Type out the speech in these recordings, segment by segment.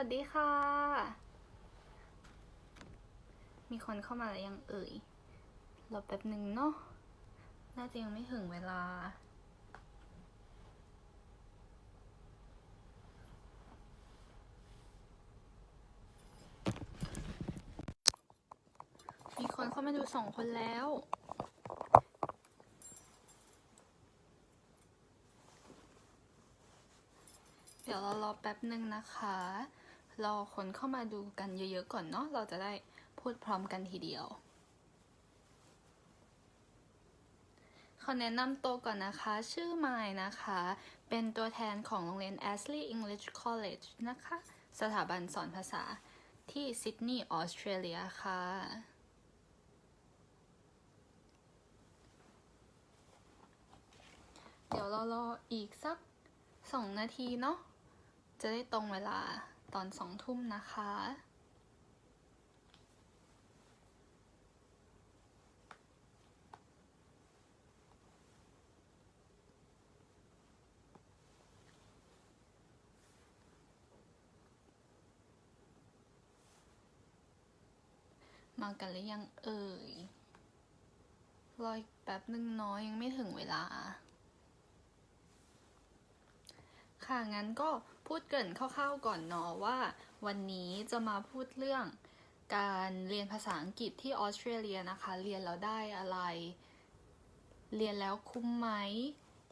วัสดีค่ะ มีคนเข้ามาแล้วยังเอ่ย รอแป๊บหนึ่งเนาะ น่าจะยังไม่ถึงเวลา มีคนเข้ามาดูสองคนแล้วเดี๋ยวเรารอแป๊บหนึ่งนะคะ รอคนเข้ามาดูกันเยอะๆก่อนเนาะเราจะได้พูดพร้อมกันทีเดียวขอแนะนำตัวก่อนนะคะ ชื่อไมายนะคะ เป็นตัวแทนของโรงเรียน Ashley English College นะคะ สถาบันสอนภาษาที่ซิดนีย์ออสเตรเลียค่ะ เดี๋ยวเรารออีกสักสองนาทีเนาะ จะได้ตรงเวลา ตอนสองทุ่มนะคะ มากันหรือยังเอ่ย รออีกแป๊บหนึ่งน้อยยังไม่ถึงเวลา ค่ะ งั้นก็พูดเกินคร่าวๆก่อนเนาะว่าวันนี้จะมาพูดเรื่องการเรียนภาษาอังกฤษที่ออสเตรเลียนะคะ เรียนแล้วได้อะไร เรียนแล้วคุ้มไหม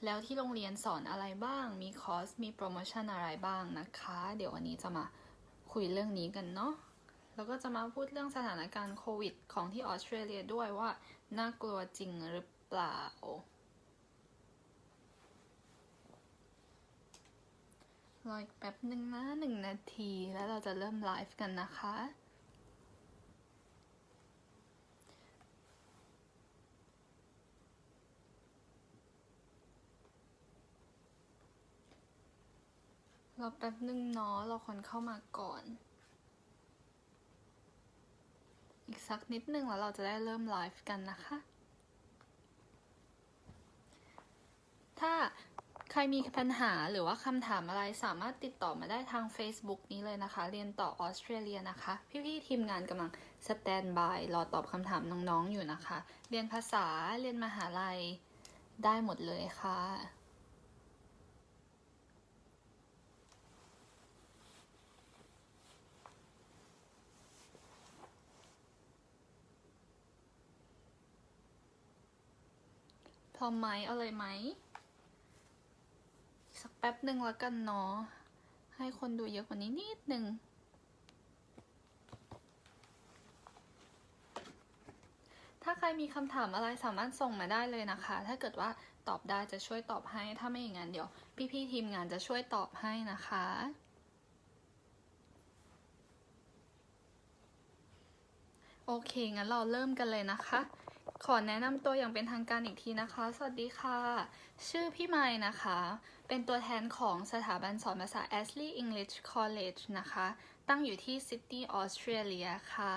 แล้วที่โรงเรียนสอนอะไรบ้าง มีคอร์ส มีโปรโมชั่นอะไรบ้างนะคะ เดี๋ยววันนี้จะมาคุยเรื่องนี้กันเนาะ แล้วก็จะมาพูดเรื่องสถานการณ์โควิด ของที่ออสเตรเลียด้วยว่าน่ากลัวจริงหรือเปล่า รออีกแป๊บหนึ่งนะหนึ่งนาที แล้วเราจะเริ่มไลฟ์กันนะคะ รอแป๊บหนึ่งเนาะเราคนเข้ามาก่อน อีกสักนิดนึงแล้วเราจะได้เริ่มไลฟ์กันนะคะ ถ้า ใครมีปัญหาหรือว่าคำถามอะไรสามารถติดต่อมาได้ทาง Facebook นี้เลยนะคะ เรียนต่อออสเตรเลียนะคะ พี่ๆทีมงานกำลังสแตนบายรอตอบคำถามน้องๆอยู่นะคะ เรียนภาษาเรียนมหาลัยได้หมดเลยค่ะพร้อมไหมอาเลยไหม ป๊บหนึ่งล้วกันเนาะ ให้คนดูเยอะกว่านี้นิดหนึ่ง ถ้าใครมีคำถามอะไรสามารถส่งมาได้เลยนะคะ ถ้าเกิดว่าตอบได้จะช่วยตอบให้ ถ้าไม่อย่างนั้นเดี๋ยว พี่ๆทีมงานจะช่วยตอบให้นะคะโอเค งั้นเราเริ่มกันเลยนะคะ ขอแนะนำตัวอย่างเป็นทางการอีกทีนะคะ สวัสดีค่ะ ชื่อพี่ไม้นะคะ เป็นตัวแทนของสถาบันสอนภาษา Ashley English College นะคะ ตั้งอยู่ที่ซิดนีย์ออสเตรเลียค่ะ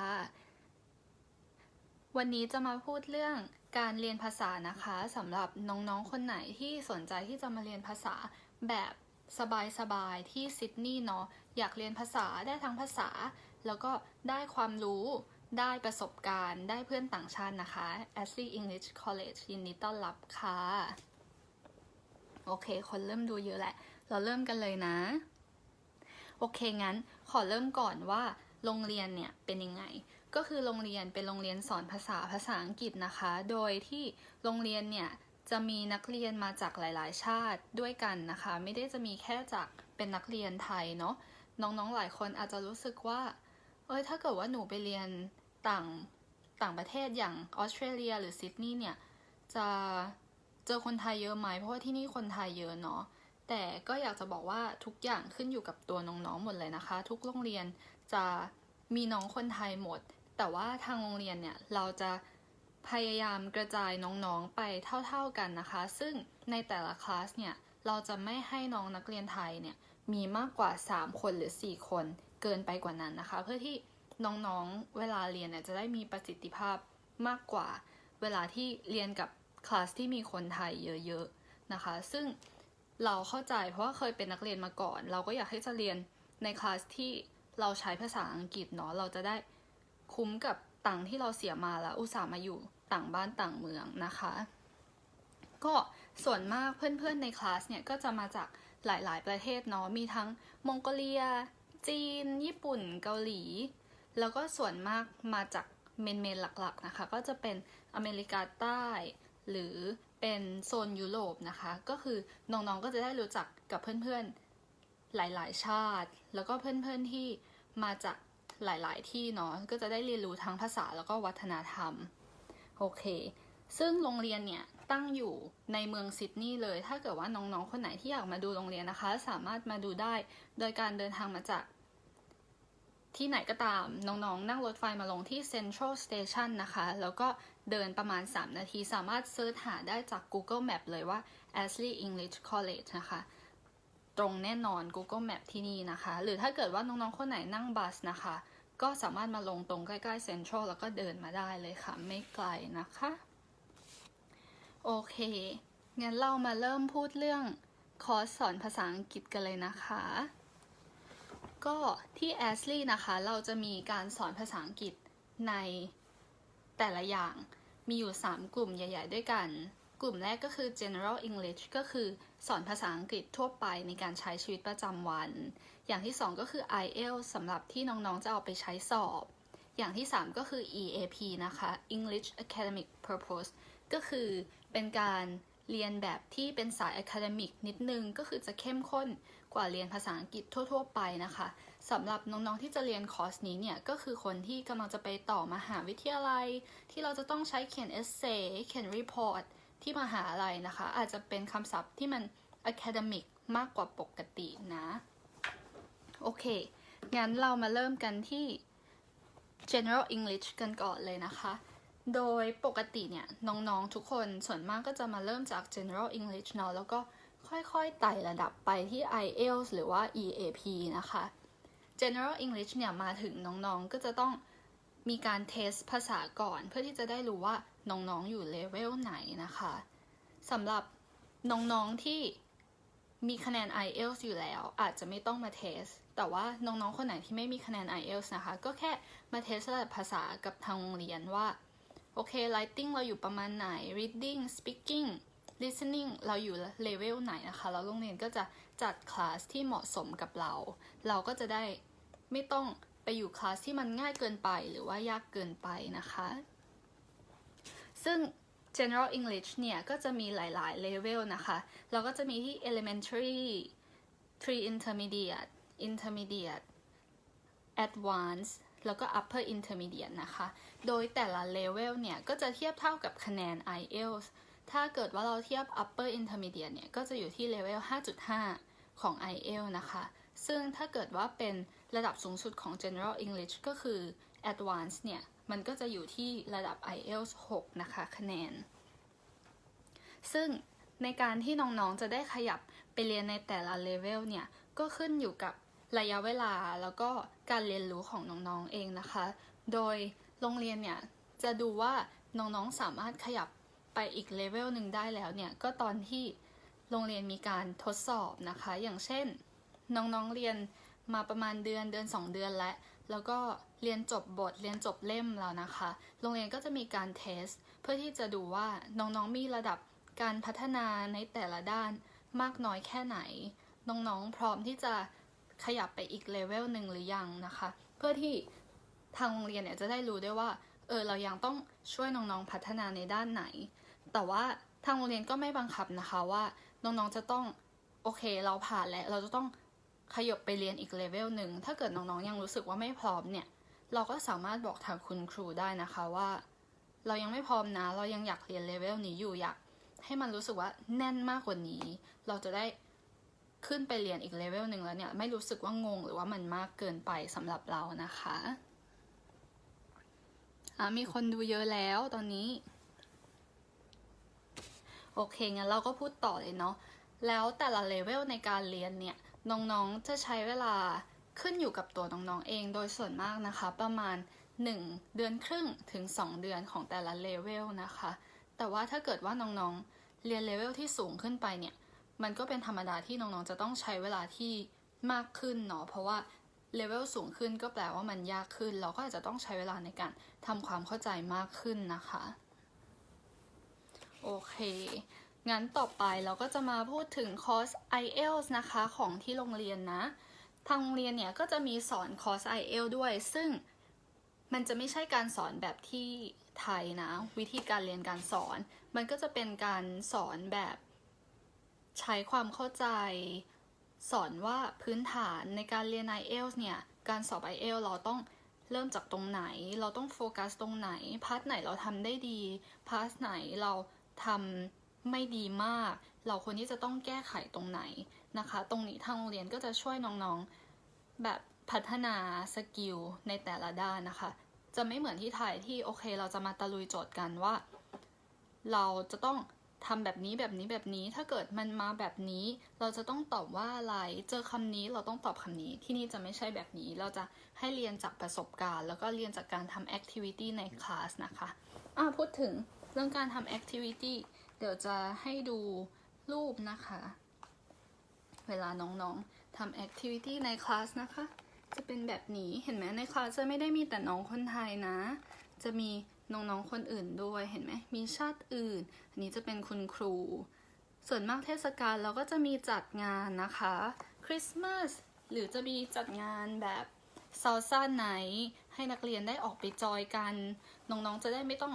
วันนี้จะมาพูดเรื่องการเรียนภาษานะคะสำหรับน้องๆ คนไหนที่สนใจที่จะมาเรียนภาษาแบบสบายๆ ที่ซิดนีย์เนาะ อยากเรียนภาษาได้ทั้งภาษา แล้วก็ได้ความรู้ ได้ประสบการณ์ได้เพื่อนต่างชาตินะคะ a s l e y English College ยินดีต้อนรับค่ะ โอเค คนเริ่มดูเยอะแหละ เราเริ่มกันเลยนะ โอเค งั้น ขอเริ่มก่อนว่า โรงเรียนเนี่ย เป็นยังไง ก็คือโรงเรียนเป็นโรงเรียนสอนภาษาภาษาอังกฤษนะคะ โดยที่โรงเรียนเนี่ย จะมีนักเรียนมาจากหลาย ๆ ชาติด้วยกันนะคะ ไม่ได้จะมีแค่จากเป็นนักเรียนไทยเนาะ น้อง ๆ หลายคนอาจจะรู้สึกว่าเอ้ยถ้าเกิดว่าหนูไปเรียน ต่างต่างประเทศอย่างออสเตรเลียหรือซิดนีย์เนี่ย จะเจอคนไทยเยอะไหมเพราะว่าที่นี่คนไทยเยอะเนาะแต่ก็อยากจะบอกว่าทุกอย่างขึ้นอยู่กับตัวน้องๆหมดเลยนะคะ ทุกโรงเรียนจะมีน้องคนไทยหมด แต่ว่าทางโรงเรียนเนี่ยเราจะพยายามกระจายน้องๆไปเท่าๆกันนะคะ ซึ่งในแต่ละคลาสเนี่ยเราจะไม่ให้น้องนักเรียนไทยเนี่ยมีมากกว่า 3 คนหรือ 4 คนเกินไปกว่านั้นนะคะ เพื่อที่ น้องๆ เวลาเรียนเนี่ยจะได้มีประสิทธิภาพมากกว่า เวลาที่เรียนกับคลาสที่มีคนไทยเยอะๆนะคะ ซึ่งเราเข้าใจเพราะว่าเคยเป็นนักเรียนมาก่อน เราก็อยากให้จะเรียนในคลาสที่เราใช้ภาษาอังกฤษเนาะเราจะได้คุ้มกับตังที่เราเสียมาแล้ว อุตส่าห์มาอยู่ต่างบ้านต่างเมืองนะคะ ก็ส่วนมากเพื่อนๆในคลาสเนี่ยก็จะมาจากหลายๆประเทศเนาะมีทั้งมองโกเลีย จีน ญี่ปุ่น เกาหลี แล้วก็ส่วนมากมาจากเมนเมนหลักๆนะคะ ก็จะเป็นอเมริกาใต้ หรือเป็นโซนยุโรปนะคะ ก็คือน้องๆก็จะได้รู้จักกับเพื่อนๆหลายๆชาติ แล้วก็เพื่อนๆที่มาจากหลายๆที่เนาะก็จะได้เรียนรู้ทั้งภาษาแล้วก็วัฒนธรรมโอเค ซึ่งโรงเรียนเนี่ยตั้งอยู่ในเมืองซิดนีย์เลย ถ้าเกิดว่าน้องๆ คนไหนที่อยากมาดูโรงเรียนนะคะ สามารถมาดูได้ โดยการเดินทางมาจาก ที่ไหนก็ตามน้องๆ นั่งรถไฟมาลงที่ Central Station นะคะ แล้วก็เดินประมาณ 3 นาทีสามารถเซิร์ชหาได้จาก Google Map เลยว่า Ashley English College นะคะ ตรงแน่นอน Google Map ที่นี่นะคะ หรือถ้าเกิดว่าน้องๆ คนไหนนั่งบัสนะคะ ก็สามารถมาลงตรงใกล้ๆ Central แล้วก็เดินมาได้เลยค่ะ ไม่ไกลนะคะ โอเค งั้นเรามาเริ่มพูดเรื่องคอร์สสอนภาษาอังกฤษกันเลยนะคะ ก็ที่ Ashley นะคะ เราจะมีการสอนภาษาอังกฤษในแต่ละอย่าง มีอยู่ 3 กลุ่มใหญ่ ๆ ด้วยกัน กลุ่มแรกก็คือ General English ก็คือสอนภาษาอังกฤษทั่วไปในการใช้ชีวิตประจำวัน อย่างที่ 2 ก็คือ IELTS สำหรับที่น้องๆ จะเอาไปใช้สอบ อย่างที่ 3 ก็คือ EAP นะคะ English Academic Purpose ก็คือเป็นการเรียนแบบที่เป็นสาย academic นิดนึง ก็คือจะเข้มข้น ว่าเรียนภาษาอังกฤษทั่ว ๆ ไปนะคะสำหรับน้องๆที่จะเรียนคอร์สนี้เนี่ยก็คือคนที่กำลังจะไปต่อมหาวิทยาลัย ที่เราจะต้องใช้เขียน essay เขียน report ที่มหาลัยนะคะ อาจจะเป็นคำศัพท์ที่มัน academic มากกว่าปกตินะ โอเค งั้นเรามาเริ่มกันที่ general English กันก่อนเลยนะคะ โดยปกติเนี่ย น้องๆทุกคนส่วนมากก็จะมาเริ่มจาก general English เนาะแล้วก็ ค่อยๆไต่ระดับไปที่ IELTS หรือว่า EAP นะคะ general English เนี่ยมาถึงน้องๆ ก็จะต้องมีการเทสภาษาก่อนเพื่อที่จะได้รู้ว่าน้องๆ อยู่เลเวลไหนนะคะสำหรับน้องๆ ที่มีคะแนน IELTS อยู่แล้ว อาจจะไม่ต้องมาเทส แต่ว่าน้องๆ คนไหนที่ไม่มีคะแนน IELTS นะคะ ก็แค่มาเทสระดับภาษากับทางโรงเรียนว่า โอเค writing เราอยู่ประมาณไหน reading speaking listening เราอยู่เลเวลไหนนะคะแล้วโรงเรียนก็จะจัดคลาสที่เหมาะสมกับเรา เราก็จะได้ไม่ต้องไปอยู่คลาสที่มันง่ายเกินไปหรือว่ายากเกินไปนะคะ ซึ่ง general English เนี่ยก็จะมีหลายๆเลเวลนะคะ เราก็จะมีที่ elementary pre intermediate intermediate advanced แล้วก็ upper intermediate นะคะ โดยแต่ละเลเวลเนี่ย ก็จะเทียบเท่ากับคะแนน IELTS ถ้าเกิดว่าเราเทียบ upper intermediate เนี่ย ก็จะอยู่ที่เลเวล5.5 ของ IELT นะคะ ซึ่งถ้าเกิดว่าเป็นระดับสูงสุดของ general English ก็คือ advanced เนี่ย มันก็จะอยู่ที่ระดับ IELTS 6 นะคะ คะแนน ซึ่งในการที่น้องๆ จะได้ขยับไปเรียนในแต่ละเลเวลเนี่ย ก็ขึ้นอยู่กับระยะเวลาแล้วก็การเรียนรู้ของน้องๆ เองนะคะ โดยโรงเรียนเนี่ย จะดูว่าน้องๆ สามารถขยับ ไปอีกเลเวลหนึ่งได้แล้วเนี่ย ก็ตอนที่โรงเรียนมีการทดสอบนะคะ อย่างเช่น น้องๆเรียนมาประมาณเดือนเดือน 2 เดือนแล้วแล้วก็เรียนจบบทเรียนจบเล่มแล้วนะคะ โรงเรียนก็จะมีการเทส เพื่อที่จะดูว่าน้องๆมีระดับการพัฒนาในแต่ละด้านมากน้อยแค่ไหน น้องๆพร้อมที่จะขยับไปอีกเลเวลหนึ่งหรือยังนะคะ เพื่อที่ทางโรงเรียนเนี่ยจะได้รู้ได้ว่า เออเรายังต้องช่วยน้องๆพัฒนาในด้านไหน แต่ว่าทางโรงเรียนก็ไม่บังคับนะคะว่าน้องๆจะต้องโอเคเราผ่านแล้วเราจะต้องขยบไปเรียนอีกเลเวลหนึ่งถ้าเกิดน้องๆยังรู้สึกว่าไม่พร้อมเนี่ย เราก็สามารถบอกทางคุณครูได้นะคะว่า เรายังไม่พร้อมนะ เรายังอยากเรียนเลเวลนี้อยู่อยากให้มันรู้สึกว่าแน่นมากกว่านี้ เราจะได้ขึ้นไปเรียนอีกเลเวลหนึ่งแล้วเนี่ย ไม่รู้สึกว่างงหรือว่ามันมากเกินไปสำหรับเรานะคะอะมีคนดูเยอะแล้วตอนนี้ โอเคงั้นเราก็พูดต่อเลยเนาะแล้วแต่ละเลเวลในการเรียนเนี่ยน้องๆจะใช้เวลาขึ้นอยู่กับตัวน้องๆเองโดยส่วนมากนะคะ ประมาณ 1 เดือนครึ่งถึง 2 เดือนของแต่ละเลเวลนะคะ แต่ว่าถ้าเกิดว่าน้องๆเรียนเลเวลที่สูงขึ้นไปเนี่ยมันก็เป็นธรรมดาที่น้องๆจะต้องใช้เวลาที่มากขึ้นเนาะเพราะว่าเลเวลสูงขึ้นก็แปลว่ามันยากขึ้น เราก็อาจจะต้องใช้เวลาในการทำความเข้าใจมากขึ้นนะคะ โอเค งั้นต่อไปเราก็จะมาพูดถึงคอร์ส IELTS นะคะของที่โรงเรียนนะ ทางโรงเรียนเนี่ยก็จะมีสอนคอร์ส IELTS ด้วย ซึ่งมันจะไม่ใช่การสอนแบบที่ไทยนะ วิธีการเรียนการสอน มันก็จะเป็นการสอนแบบใช้ความเข้าใจ สอนว่าพื้นฐานในการเรียน IELTS เนี่ย การสอบ IELTS เราต้องเริ่มจากตรงไหน เราต้องโฟกัสตรงไหน พาร์ทไหนเราทำได้ดี พาร์ทไหนเรา ทำไม่ดีมาก เราควรที่จะต้องแก้ไขตรงไหนนะคะ ตรงนี้ทางโรงเรียนก็จะช่วยน้องๆแบบพัฒนาสกิลในแต่ละด้านนะคะ จะไม่เหมือนที่ไทยที่โอเค เราจะมาตะลุยโจทย์กันว่า เราจะต้องทำแบบนี้แบบนี้แบบนี้ถ้าเกิดมันมาแบบนี้ เราจะต้องตอบว่าอะไรเจอคำนี้เราต้องตอบคำนี้ที่นี่จะไม่ใช่แบบนี้ เราจะให้เรียนจากประสบการณ์ แล้วก็เรียนจากการทำแอคทิวิตี้ในคลาสนะคะอะพูดถึง รื่องการทำแอคทิวิตี้เดี๋ยวจะให้ดูรูปนะคะ เวลาน้องๆทำแอคทิวิตี้ในคลาสนะคะ จะเป็นแบบนี้เห็นไหมในคลาสจะไม่ได้มีแต่น้องคนไทยนะ จะมีน้องๆคนอื่นด้วยเห็นไหมมีชาติอื่น อันนี้จะเป็นคุณครู ส่วนมากเทศกาลเราก็จะมีจัดงานนะคะคริสต์มาสหรือจะมีจัดงานแบบซาซ่าไน ให้นักเรียนได้ออกไปจอยกันน้องๆจะได้ไม่ต้อง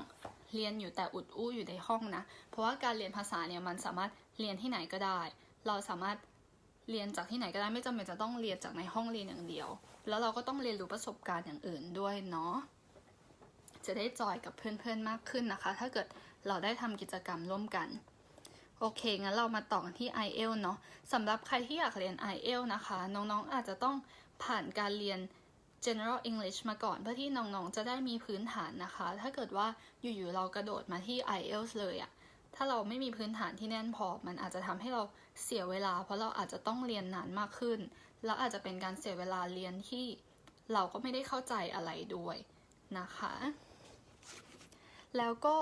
เรียนอยู่แต่อุดอู้อยู่ในห้องนะ เพราะว่าการเรียนภาษาเนี่ยมันสามารถเรียนที่ไหนก็ได้ เราสามารถเรียนจากที่ไหนก็ได้ไม่จำเป็นจะต้องเรียนจากในห้องเรียนอย่างเดียว แล้วเราก็ต้องเรียนรู้ประสบการณ์อย่างอื่นด้วยเนาะจะได้จอยกับเพื่อนๆมากขึ้นนะคะ ถ้าเกิดเราได้ทำกิจกรรมร่วมกันโอเค งั้นเรามาต่อกันที่ IELTS เนาะสำหรับใครที่อยากเรียน IELTS นะคะ น้องๆอาจจะต้องผ่านการเรียน General English มาก่อนเพื่อที่น้องๆ จะได้มีพื้นฐานนะคะ ถ้าเกิดว่าอยู่ๆ เรากระโดดมาที่ IELTS เลยอะถ้าเราไม่มีพื้นฐานที่แน่นพอ มันอาจจะทำให้เราเสียเวลา เพราะเราอาจจะต้องเรียนนานมากขึ้น แล้วอาจจะเป็นการเสียเวลาเรียนที่เราก็ไม่ได้เข้าใจอะไรด้วยนะคะ แล้วก็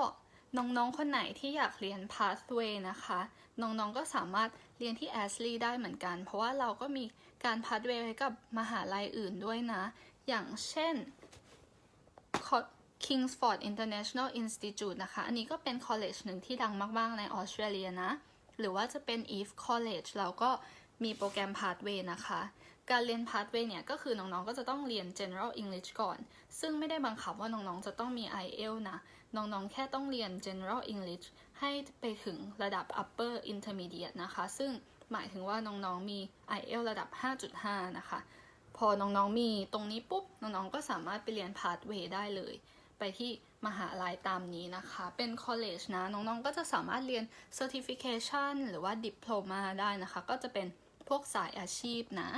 น้องๆ คนไหนที่อยากเรียน Pathway นะคะ น้องๆ ก็สามารถเรียนที่ a s l e y ได้เหมือนกัน เพราะว่าเราก็มีการ Pathway ไว้กับมหาลัยอื่นด้วยนะ อย่างเช่น Kingsford International Institute นะคะ อันนี้ก็เป็น college หนึ่งที่ดังมาก ๆ ในออสเตรเลียนะ หรือว่าจะเป็น Eve College เราก็มีโปรแกรม Pathway นะคะ การเรียน Pathway เนี่ย ก็คือน้อง ๆ ก็จะต้องเรียน General English ก่อน ซึ่งไม่ได้บังคับว่าน้อง ๆ จะต้องมี IELTS นะ น้อง ๆ แค่ต้องเรียน General English ให้ไปถึงระดับ Upper Intermediate นะคะ ซึ่งหมายถึงว่าน้อง ๆ มี IELTS ระดับ 5.5 นะคะ พอน้องๆมีตรงนี้ปุ๊บ น้องๆก็สามารถไปเรียน Pathway ได้เลย ไปที่มหาลัยตามนี้นะคะ เป็น college นะ น้องๆก็จะสามารถเรียน certification หรือว่า diploma ได้นะคะ ก็จะเป็นพวกสายอาชีพนะ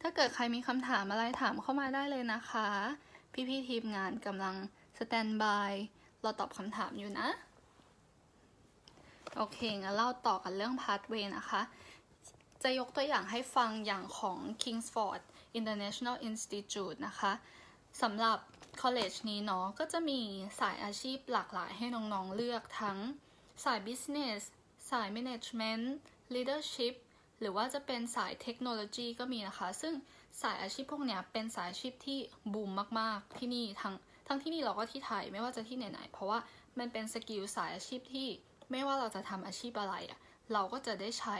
ถ้าเกิดใครมีคำถามอะไรถามเข้ามาได้เลยนะคะ พี่ๆทีมงานกำลังสแตนบายเราตอบคำถามอยู่นะ โอเคงั้นเราต่อกันเรื่อง pathway นะคะ จะยกตัวอย่างให้ฟังอย่างของ Kingsford International Institute นะคะสำหรับ college นี้เนาะก็จะมีสายอาชีพหลากหลายให้น้องๆเลือกทั้งสาย business สาย management leadership หรือว่าจะเป็นสายเทคโนโลยีก็มีนะคะ ซึ่งสายอาชีพพวกเนี้ยเป็นสายอาชีพที่บูมมากๆที่นี่ทั้งทั้งที่นี่เราก็ที่ไทยไม่ว่าจะที่ไหนๆเพราะว่ามันเป็นสกิลสายอาชีพที่ไม่ว่าเราจะทำอาชีพอะไรอะ เราก็จะได้ใช้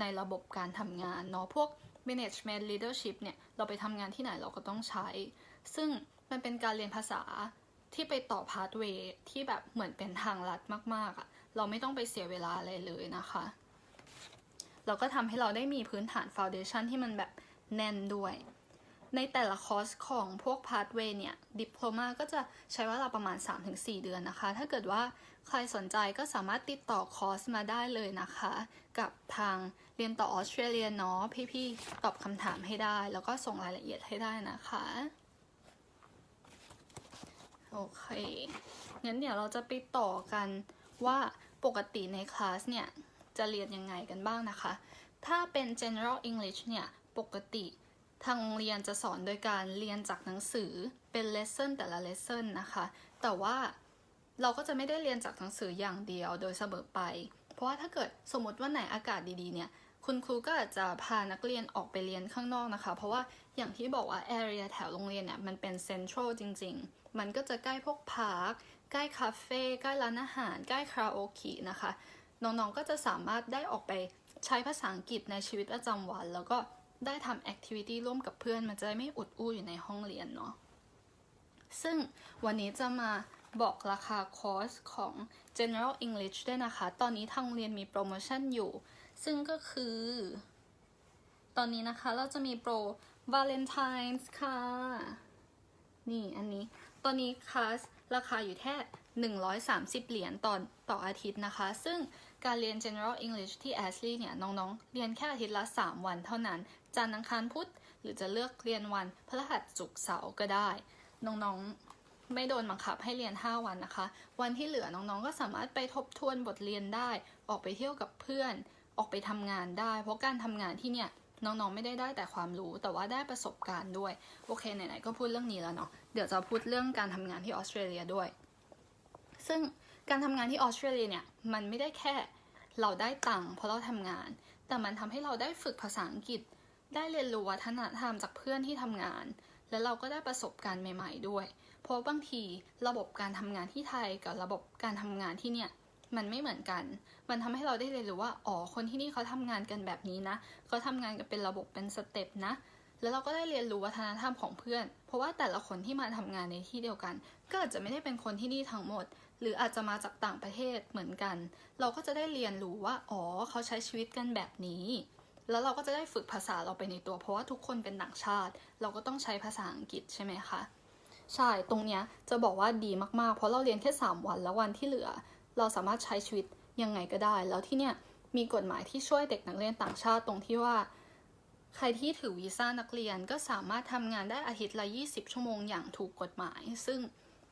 ในระบบการทำงานเนาะพวก management leadership เนี่ยเราไปทำงานที่ไหนเราก็ต้องใช้ ซึ่งมันเป็นการเรียนภาษาที่ไปต่อพาสเวย์ที่แบบเหมือนเป็นทางลัดมากๆอะเราไม่ต้องไปเสียเวลาอะไรเลยนะคะ เราก็ทำให้เราได้มีพื้นฐานฟ u n เดชันที่มันแบบแน่นด้วย ในแต่ละคอร์สของพวกพา t เวย์เนี่ยดิปโลมาก็จะใช้เวลาประมาณ 3-4 เดือนนะคะ ถ้าเกิดว่าใครสนใจก็สามารถติดต่อคอร์สมาได้เลยนะคะ กับทางเรียนต่อออสเตรเลียเนาะพี่ๆตอบคำถามให้ได้ แล้วก็ส่งรายละเอียดให้ได้นะคะโอเค งั้นเดี๋ยวเราจะไปต่อกันว่าปกติในคลาสเนี่ย จะเรียนยังไงกันบ้างนะคะ ถ้าเป็น general English เนี่ย ปกติ ทางโรงเรียนจะสอนโดยการเรียนจากหนังสือเป็น lesson แต่ละ lesson นะคะ แต่ว่าเราก็จะไม่ได้เรียนจากหนังสืออย่างเดียวโดยเสมอไป เพราะว่าถ้าเกิดสมมติว่าไหนอากาศดีๆเนี่ย คุณครูก็อาจจะพานักเรียนออกไปเรียนข้างนอกนะคะ เพราะว่าอย่างที่บอกว่า area แถวโรงเรียนเนี่ยมันเป็นเซ็นทรัลจริง ๆ มันก็จะใกล้พวกพาร์ค ใกล้คาเฟ่ ใกล้ร้านอาหาร ใกล้คาราโอเกะนะคะ น้องๆ ก็จะสามารถได้ออกไปใช้ภาษาอังกฤษในชีวิตประจำวัน แล้วก็ ได้ทำแอคทิวิตี้ร่วมกับเพื่อน มันจะไม่อุดอู้อยู่ในห้องเรียนเนาะ ซึ่งวันนี้จะมาบอกราคาคอร์สของ General English ด้วยนะคะ ตอนนี้ทางโรงเรียนมีโปรโมชั่นอยู่ ซึ่งก็คือ ตอนนี้นะคะเราจะมีโปร Valentine's ค่ะ นี่อันนี้ ตอนนี้คลาสราคาอยู่แค่130 เหรียญต่อต่ออาทิตย์นะคะ ซึ่ง การเรียน General English ที่ Ashley เนี่ยน้องๆ เรียนแค่อาทิตย์ละ 3 วันเท่านั้น จันทร์อังคารพุธ หรือจะเลือกเรียนวันพฤหัสศุกร์เสาร์ก็ได้ น้องๆ ไม่โดนบังคับให้เรียน 5 วันนะคะ วันที่เหลือน้องๆ ก็สามารถไปทบทวนบทเรียนได้ ออกไปเที่ยวกับเพื่อน ออกไปทำงานได้ เพราะการทำงานที่เนี่ยน้องๆ ไม่ได้ได้แต่ความรู้แต่ว่าได้ประสบการณ์ด้วย โอเคไหนๆ ก็พูดเรื่องนี้แล้วเนาะ เดี๋ยวจะพูดเรื่องการทำงานที่ออสเตรเลียด้วย ซึ่ง การทำงานที่ออสเตรเลียเนี่ยมันไม่ได้แค่เราได้ตังค์เพราะเราทำงาน แต่มันทำให้เราได้ฝึกภาษาอังกฤษ ได้เรียนรู้วัฒนธรรมจากเพื่อนที่ทำงาน แล้วเราก็ได้ประสบการณ์ใหม่ ๆ ด้วย เพราะบางทีระบบการทำงานที่ไทยกับระบบการทำงานที่เนี่ยมันไม่เหมือนกัน มันทำให้เราได้เรียนรู้ว่า อ๋อ คนที่นี่เขาทำงานกันแบบนี้นะ เขาทำงานกันเป็นระบบเป็นสเต็ปนะ แล้วเราก็ได้เรียนรู้วัฒนธรรมของเพื่อน เพราะว่าแต่ละคนที่มาทำงานในที่เดียวกัน ก็อาจจะไม่ได้เป็นคนที่นี่ทั้งหมด หรืออาจจะมาจากต่างประเทศเหมือนกัน เราก็จะได้เรียนรู้ว่า อ๋อ เขาใช้ชีวิตกันแบบนี้ แล้วเราก็จะได้ฝึกภาษาเราไปในตัว เพราะว่าทุกคนเป็นต่างชาติ เราก็ต้องใช้ภาษาอังกฤษใช่ไหมคะ ใช่ ตรงเนี้ยจะบอกว่าดีมากๆ เพราะเราเรียนแค่ 3 วัน แล้ววันที่เหลือ เราสามารถใช้ชีวิตยังไงก็ได้ แล้วที่เนี่ยมีกฎหมายที่ช่วยเด็กนักเรียนต่างชาติตรงที่ว่า ใครที่ถือวีซ่านักเรียนก็สามารถทำงานได้อาทิตย์ละ 20 ชั่วโมงอย่างถูกกฎหมาย ซึ่ง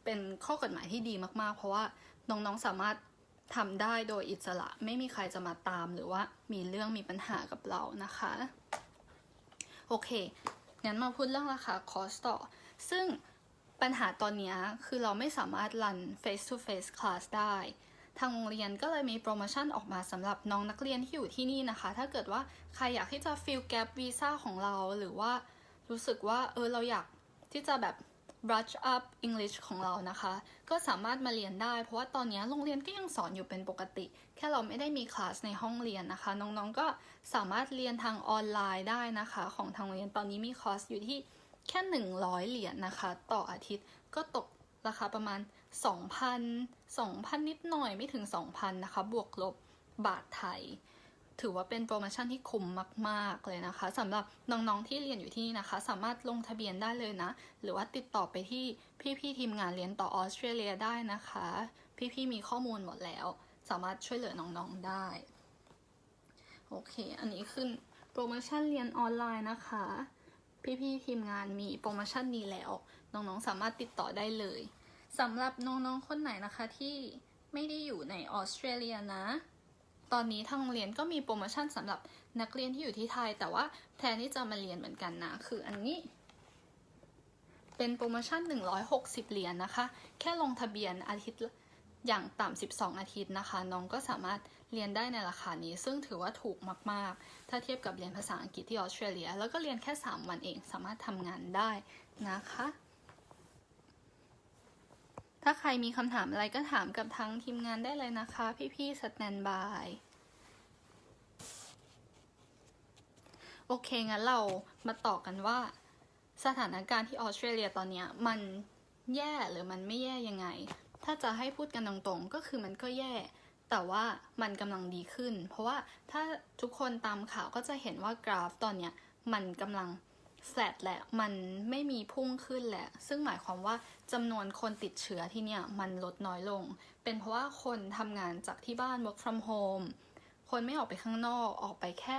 เป็นข้อกฎหมายที่ดีมากๆ เพราะว่าน้องๆสามารถทำได้โดยอิสระไม่มีใครจะมาตามหรือว่ามีเรื่องมีปัญหากับเรานะคะ โอเค งั้นมาพูดเรื่องราคาคอร์สต่อ ซึ่งปัญหาตอนนี้คือเราไม่สามารถรัน face to face class ได้ ทางโรงเรียนก็เลยมีโปรโมชั่นออกมาสำหรับน้องนักเรียนที่อยู่ที่นี่นะคะ ถ้าเกิดว่าใครอยากที่จะ fill gap visa ของเราหรือว่ารู้สึกว่าเออเราอยากที่จะแบบ brush up English ของเรานะคะ ก็สามารถมาเรียนได้ เพราะว่าตอนนี้โรงเรียนก็ยังสอนอยู่เป็นปกติ แค่เราไม่ได้มีคลาสในห้องเรียนนะคะ น้องๆก็สามารถเรียนทางออนไลน์ได้นะคะ ของทางโรงเรียนตอนนี้มีคอร์สอยู่ที่แค่ 100 เหรียญนนะคะ ต่ออาทิตย์ก็ตกราคาประมาณ 2,000 2,000 นิดหน่อยไม่ถึง 2,000 นะคะ บวกลบบาทไทย ถือว่าเป็นโปรโมชั่นที่คุ้มมาก ๆ เลยนะคะสำหรับน้องๆที่เรียนอยู่ที่นี่นะคะ สามารถลงทะเบียนได้เลยนะ หรือว่าติดต่อไปที่พี่ๆทีมงานเรียนต่อออสเตรเลียได้นะคะ พี่ๆมีข้อมูลหมดแล้ว สามารถช่วยเหลือน้องๆได้โอเค อันนี้ขึ้นโปรโมชั่นเรียนออนไลน์นะคะ พี่ๆทีมงานมีโปรโมชั่นนี้แล้ว น้องๆสามารถติดต่อได้เลยสำหรับน้องๆคนไหนนะคะที่ไม่ได้อยู่ในออสเตรเลียนะ ตอนนี้ทางโรงเรียนก็มีโปรโมชั่นสำหรับนักเรียนที่อยู่ที่ไทย แต่ว่าแทนที่จะมาเรียนเหมือนกันนะ คืออันนี้ เป็นโปรโมชั่น 160 เหรียญนะคะ แค่ลงทะเบียนอาทิตย์อย่างต่ำ 12 อาทิตย์นะคะ น้องก็สามารถเรียนได้ในราคานี้ ซึ่งถือว่าถูกมาก ๆ ถ้าเทียบกับเรียนภาษาอังกฤษที่ออสเตรเลีย แล้วก็เรียนแค่ 3 วันเอง สามารถทำงานได้นะคะ ถ้าใครมีคำถามอะไรก็ถามกับทางทีมงานได้เลยนะคะ พี่ๆสแตนบาย โอเค งั้นเรามาต่อกันว่า สถานการณ์ที่ออสเตรเลียตอนนี้มันแย่หรือมันไม่แย่ยังไง ถ้าจะให้พูดกันตรงๆ ก็คือมันก็แย่ แต่ว่ามันกำลังดีขึ้น เพราะว่าถ้าทุกคนตามข่าวก็จะเห็นว่ากราฟตอนเนี้ยมันกำลัง แฟลตแหละ มันไม่มีพุ่งขึ้นแหละ ซึ่งหมายความว่าจำนวนคนติดเชื้อที่เนี่ยมันลดน้อยลง เป็นเพราะว่าคนทำงานจากที่บ้าน work from home คนไม่ออกไปข้างนอก ออกไปแค่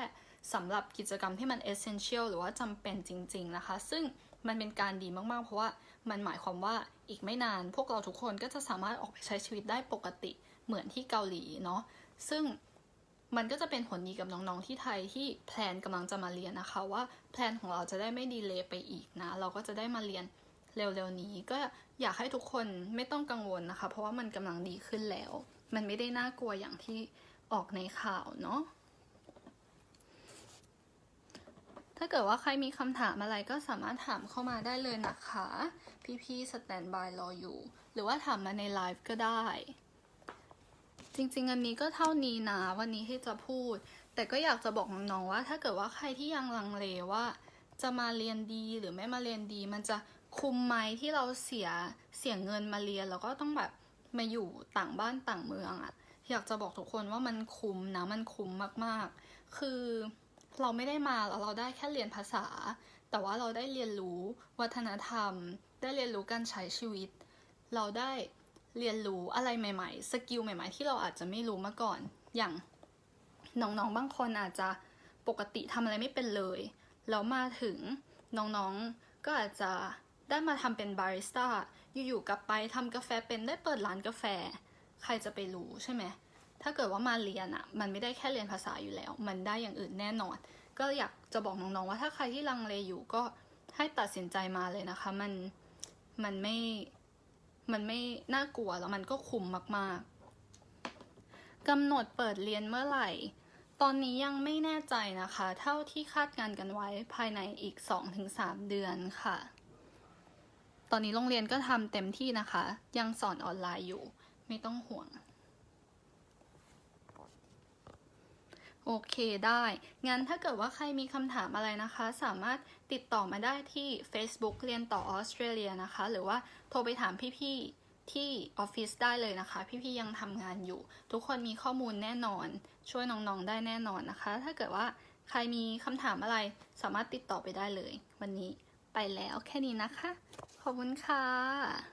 สำหรับกิจกรรมที่มัน essential หรือว่าจำเป็นจริง ๆ นะคะ ซึ่งมันเป็นการดีมากๆ เพราะว่ามันหมายความว่าอีกไม่นาน พวกเราทุกคนก็จะสามารถออกไปใช้ชีวิตได้ปกติเหมือนที่เกาหลีเนาะ ซึ่ง มันก็จะเป็นผลดีกับน้องๆที่ไทยที่แพลนกำลังจะมาเรียนนะคะ ว่าแพลนของเราจะได้ไม่ดีเลย์ไปอีกนะ เราก็จะได้มาเรียนเร็วๆนี้ก็อยากให้ทุกคนไม่ต้องกังวลนะคะ เพราะว่ามันกำลังดีขึ้นแล้ว มันไม่ได้น่ากลัวอย่างที่ออกในข่าวเนาะถ้าเกิดว่าใครมีคำถามอะไรก็สามารถถามเข้ามาได้เลยนะคะ พี่ๆสแตนบายรออยู่ หรือว่าถามมาในไลฟ์ก็ได้ จริง ๆ อันนี้ก็เท่านี้นะวันนี้ที่จะพูด แต่ก็อยากจะบอกน้องๆว่า ถ้าเกิดว่าใครที่ยังลังเลว่า จะมาเรียนดีหรือไม่มาเรียนดี มันจะคุ้มไหมที่เราเสียเสียเงินมาเรียนแล้วก็ต้องแบบมาอยู่ต่างบ้านต่างเมืองอะอยากจะบอกทุกคนว่ามันคุ้มนะมันคุ้มมากๆ คือเราไม่ได้มาแล้วเราได้แค่เรียนภาษา แต่ว่าเราได้เรียนรู้วัฒนธรรม ได้เรียนรู้การใช้ชีวิต เราได้ เรียนรู้อะไรใหม่ๆ สกิลใหม่ๆ ที่เราอาจจะไม่รู้มาก่อน อย่างน้องๆ บางคนอาจจะปกติทำอะไรไม่เป็นเลย แล้วมาถึงน้องๆ ก็อาจจะได้มาทำเป็นบาริสต้า อยู่ๆ กลับไปทำกาแฟเป็นได้เปิดร้านกาแฟ ใครจะไปรู้ใช่ไหม ถ้าเกิดว่ามาเรียนอะ่ะ มันไม่ได้แค่เรียนภาษาอยู่แล้ว มันได้อย่างอื่นแน่นอน ก็อยากจะบอกน้องๆ ว่าถ้าใครที่ลังเลอยู่ก็ให้ตัดสินใจมาเลยนะคะ มัน มันไม่ มันไม่น่ากลัวแล้วมันก็คุ้มมากๆกำหนดเปิดเรียนเมื่อไหร่ ตอนนี้ยังไม่แน่ใจนะคะ เท่าที่คาดการณ์กันไว้ภายในอีก 2-3 เดือนค่ะ ตอนนี้โรงเรียนก็ทำเต็มที่นะคะ ยังสอนออนไลน์อยู่ ไม่ต้องห่วง โอเคได้ งั้นถ้าเกิดว่าใครมีคำถามอะไรนะคะ สามารถติดต่อมาได้ที่ Facebook เรียนต่อออสเตรเลียนะคะ หรือว่าโทรไปถามพี่ๆที่ออฟฟิศได้เลยนะคะ พี่ๆยังทำงานอยู่ ทุกคนมีข้อมูลแน่นอน ช่วยน้องๆได้แน่นอนนะคะ ถ้าเกิดว่าใครมีคำถามอะไรสามารถติดต่อไปได้เลย วันนี้ไปแล้วแค่นี้นะคะ ขอบคุณค่ะ